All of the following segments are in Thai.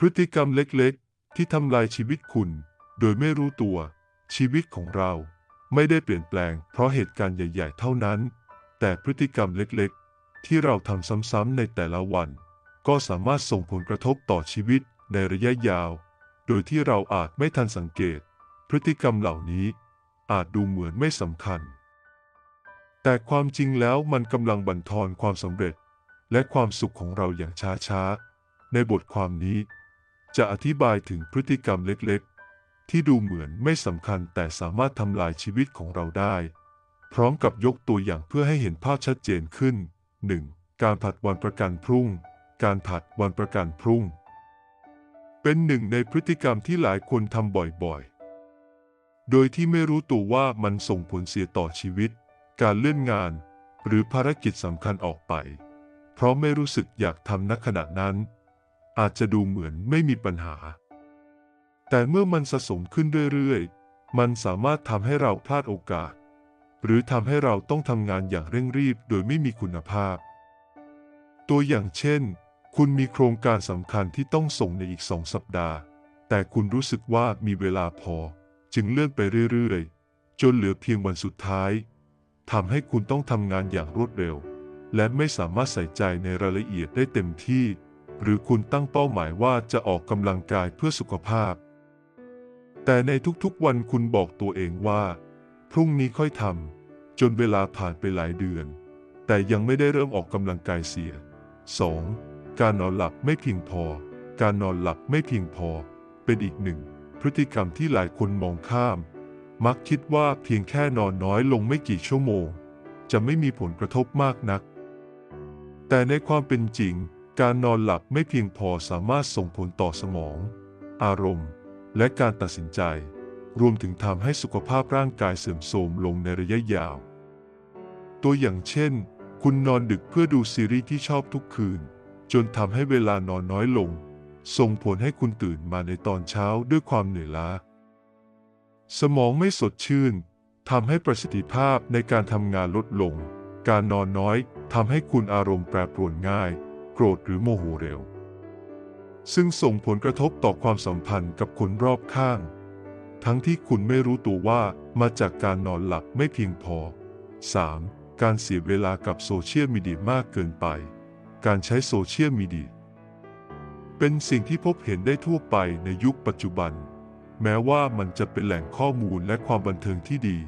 พฤติกรรมเล็กๆ ที่ทำลายชีวิตคุณ โดยไม่รู้ตัว ชีวิตของเราไม่ได้เปลี่ยนแปลงเพราะเหตุการณ์ใหญ่ๆ เท่านั้น แต่พฤติกรรมเล็กๆ ที่เราทำซ้ำๆในแต่ละวัน ก็สามารถส่งผลกระทบต่อชีวิตในระยะยาว โดยที่เราอาจไม่ทันสังเกต พฤติกรรมเหล่านี้ อาจดูเหมือนไม่สำคัญ แต่ความจริงแล้วมันกำลังบั่นทอนความสำเร็จ และความสุขของเราอย่างช้าๆ ในบทความนี้ จะอธิบายถึงพฤติกรรมเล็กๆ ที่ดูเหมือนไม่สำคัญแต่สามารถทำลายชีวิตของเราได้ พร้อมกับยกตัวอย่างเพื่อให้เห็นภาพชัดเจนขึ้น 1. การผัดวันประกันพรุ่ง การผัดวันประกันพรุ่ง เป็นหนึ่งในพฤติกรรมที่หลายคนทำบ่อยๆ โดยที่ไม่รู้ตัวว่ามันส่งผลเสียต่อชีวิต การเลื่อนงาน หรือภารกิจสำคัญออกไป เพราะไม่รู้สึกอยากทำณขณะนั้น อาจจะดูเหมือนไม่มีปัญหา แต่เมื่อมันสะสมขึ้นเรื่อยๆ มันสามารถทำให้เราพลาดโอกาส หรือทำให้เราต้องทำงานอย่างเร่งรีบโดยไม่มีคุณภาพ ตัวอย่างเช่น คุณมีโครงการสำคัญที่ต้องส่งในอีกสองสัปดาห์ แต่คุณรู้สึกว่ามีเวลาพอ จึงเลื่อนไปเรื่อยๆ จนเหลือเพียงวันสุดท้ายทำให้คุณต้องทำงานอย่างรวดเร็ว และไม่สามารถใส่ใจในรายละเอียดได้เต็มที่ หรือคุณตั้งเป้าหมายว่าจะออกกำลังกายเพื่อสุขภาพ แต่ในทุกๆวันคุณบอกตัวเองว่า พรุ่งนี้ค่อยทำจนเวลาผ่านไปหลายเดือน แต่ยังไม่ได้เริ่มออกกำลังกายเสีย 2. การนอนหลับไม่เพียงพอ การนอนหลับไม่เพียงพอ เป็นอีกหนึ่ง พฤติกรรมที่หลายคนมองข้าม มักคิดว่าเพียงแค่นอนน้อยลงไม่กี่ชั่วโมง จะไม่มีผลกระทบมากนัก แต่ในความเป็นจริง การนอนหลับไม่เพียงพอสามารถส่งผลต่อสมอง อารมณ์ และการตัดสินใจ รวมถึงทำให้สุขภาพร่างกายเสื่อมโทรมลงในระยะยาว ตัวอย่างเช่น คุณนอนดึกเพื่อดูซีรีส์ที่ชอบทุกคืน จนทำให้เวลานอนน้อยลง ส่งผลให้คุณตื่นมาในตอนเช้าด้วยความเหนื่อยล้า สมองไม่สดชื่นทำให้ประสิทธิภาพในการทำงานลดลง การนอนน้อยทำให้คุณอารมณ์แปรปรวนง่าย โกรธหรือโมโหเร็ว ซึ่งส่งผลกระทบต่อความสัมพันธ์กับคนรอบข้าง ทั้งที่คุณไม่รู้ตัวว่ามาจากการนอนหลับไม่เพียงพอ 3. การเสียเวลากับโซเชียลมีเดียมากเกินไป การใช้โซเชียลมีเดียเป็นสิ่งที่พบเห็นได้ทั่วไปในยุคปัจจุบัน แม้ว่ามันจะเป็นแหล่งข้อมูลและความบันเทิงที่ดี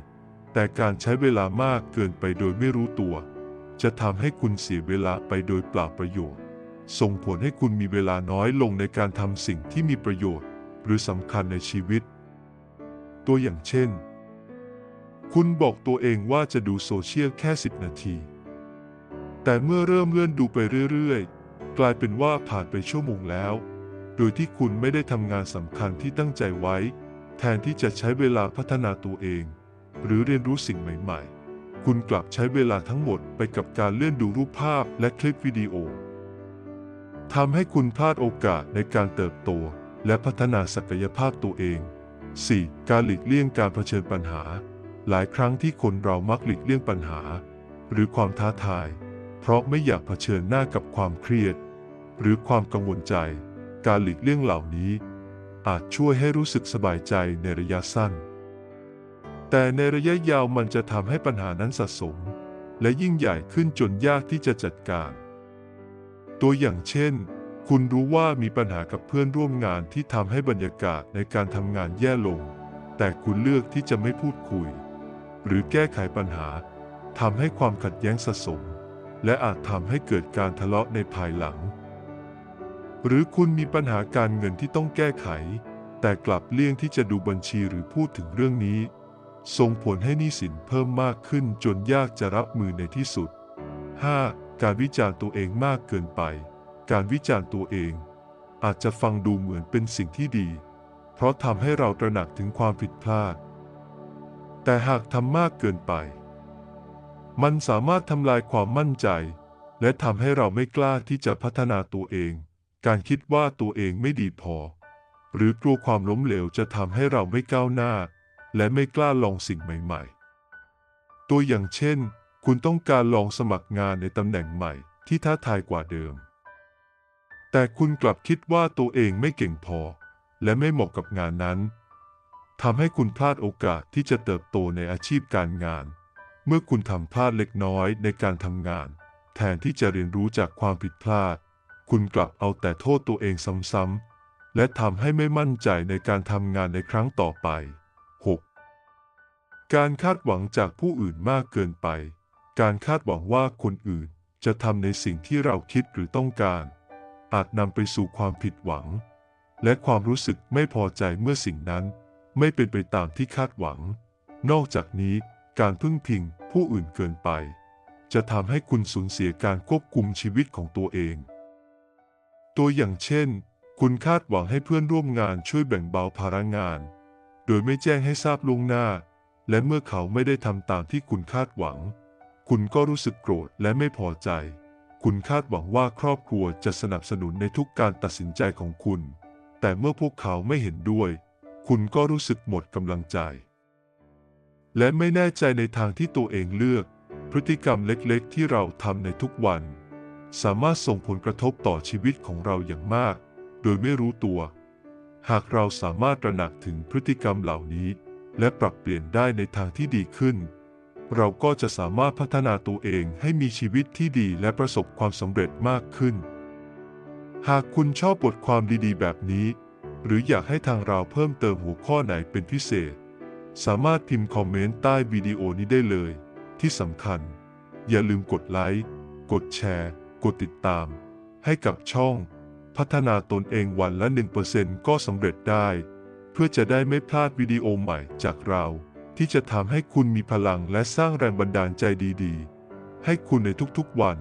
แต่การใช้เวลามากเกินไปโดยไม่รู้ตัว จะทำให้คุณเสียเวลาไปโดยเปล่าประโยชน์ ส่งผลให้คุณมีเวลาน้อยลงในการทำสิ่งที่มีประโยชน์ หรือสำคัญในชีวิต ตัวอย่างเช่น คุณบอกตัวเองว่าจะดูโซเชียลแค่ 10 นาที แต่เมื่อเริ่มเลื่อนดูไปเรื่อยๆ กลายเป็นว่าผ่านไปชั่วโมงแล้ว โดยที่คุณไม่ได้ทำงานสำคัญที่ตั้งใจไว้ แทนที่จะใช้เวลาพัฒนาตัวเอง หรือเรียนรู้สิ่งใหม่ ๆ คุณกลับใช้เวลาทั้งหมดไปกับการเลื่อนดูรูปภาพและคลิปวิดีโอทำให้คุณพลาดโอกาสในการเติบโต และพัฒนาศักยภาพตัวเอง 4. การหลีกเลี่ยงการเผชิญปัญหา หลายครั้งที่คนเรามักหลีกเลี่ยงปัญหา หรือความท้าทาย เพราะไม่อยากเผชิญหน้ากับความเครียด หรือความกังวลใจ การหลีกเลี่ยงเหล่านี้ อาจช่วยให้รู้สึกสบายใจในระยะสั้น แต่ในระยะยาวมันจะทำให้ปัญหานั้นสะสม และยิ่งใหญ่ขึ้นจนยากที่จะจัดการ ตัวอย่างเช่น คุณรู้ว่ามีปัญหากับเพื่อนร่วมงานที่ทำให้บรรยากาศในการทำงานแย่ลง แต่คุณเลือกที่จะไม่พูดคุย หรือแก้ไขปัญหาทำให้ความขัดแย้งสะสม และอาจทำให้เกิดการทะเลาะในภายหลัง หรือคุณมีปัญหาการเงินที่ต้องแก้ไข แต่กลับเลี่ยงที่จะดูบัญชีหรือพูดถึงเรื่องนี้ ส่งผลให้หนี้สินเพิ่มมากขึ้นจนยากจะรับมือในที่สุด 5. การวิจารณ์ตัวเองมากเกินไป การวิจารณ์ตัวเอง อาจจะฟังดูเหมือนเป็นสิ่งที่ดี เพราะทำให้เราตระหนักถึงความผิดพลาด แต่หากทำมากเกินไป มันสามารถทำลายความมั่นใจ และทำให้เราไม่กล้าที่จะพัฒนาตัวเอง การคิดว่าตัวเองไม่ดีพอ หรือกลัวความล้มเหลวจะทำให้เราไม่ก้าวหน้า และไม่กล้าลองสิ่งใหม่ ๆ ตัวอย่างเช่น คุณต้องการลองสมัครงานในตำแหน่งใหม่ที่ท้าทายกว่าเดิม แต่คุณกลับคิดว่าตัวเองไม่เก่งพอ และไม่เหมาะกับงานนั้นทำให้คุณพลาดโอกาสที่จะเติบโตในอาชีพการงาน เมื่อคุณทำพลาดเล็กน้อยในการทำงาน แทนที่จะเรียนรู้จากความผิดพลาด คุณกลับเอาแต่โทษตัวเองซ้ำๆและทำให้ไม่มั่นใจในการทำงานในครั้งต่อไป การคาดหวังจากผู้อื่นมากเกินไป การคาดหวังว่าคนอื่นจะทำในสิ่งที่เราคิดหรือต้องการ อาจนำไปสู่ความผิดหวัง และความรู้สึกไม่พอใจเมื่อสิ่งนั้น ไม่เป็นไปตามที่คาดหวัง นอกจากนี้การพึ่งพิงผู้อื่นเกินไป จะทำให้คุณสูญเสียการควบคุมชีวิตของตัวเอง ตัวอย่างเช่น คุณคาดหวังให้เพื่อนร่วมงานช่วยแบ่งเบาภาระงาน โดยไม่แจ้งให้ทราบล่วงหน้า และเมื่อเขาไม่ได้ทำตามที่คุณคาดหวัง คุณก็รู้สึกโกรธและไม่พอใจ คุณคาดหวังว่าครอบครัวจะสนับสนุนในทุกการตัดสินใจของคุณ แต่เมื่อพวกเขาไม่เห็นด้วย คุณก็รู้สึกหมดกำลังใจ และไม่แน่ใจในทางที่ตัวเองเลือก พฤติกรรมเล็กๆ ที่เราทำในทุกวัน สามารถส่งผลกระทบต่อชีวิตของเราอย่างมาก โดยไม่รู้ตัว หากเราสามารถตระหนักถึงพฤติกรรมเหล่านี้ และปรับเปลี่ยนได้ในทางที่ดีขึ้น เราก็จะสามารถพัฒนาตัวเองให้มีชีวิตที่ดีและประสบความสำเร็จมากขึ้น หากคุณชอบบทความดีๆ แบบนี้ หรืออยากให้ทางเราเพิ่มเติมหัวข้อไหนเป็นพิเศษ สามารถพิมพ์คอมเมนต์ใต้วิดีโอนี้ได้เลย ที่สำคัญ อย่าลืมกดไลค์ กดแชร์ กดติดตาม ให้กับช่อง พัฒนาตนเองวันละ1%ก็สำเร็จได้ พื่อจะได้ไม่พลาดวิดีโอใหม่จากเรา ที่จะทำให้คุณมีพลังและสร้างแรงบันดาลใจดีๆ ให้คุณในทุกๆวัน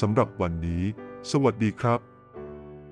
สำหรับวันนี้ สวัสดีครับ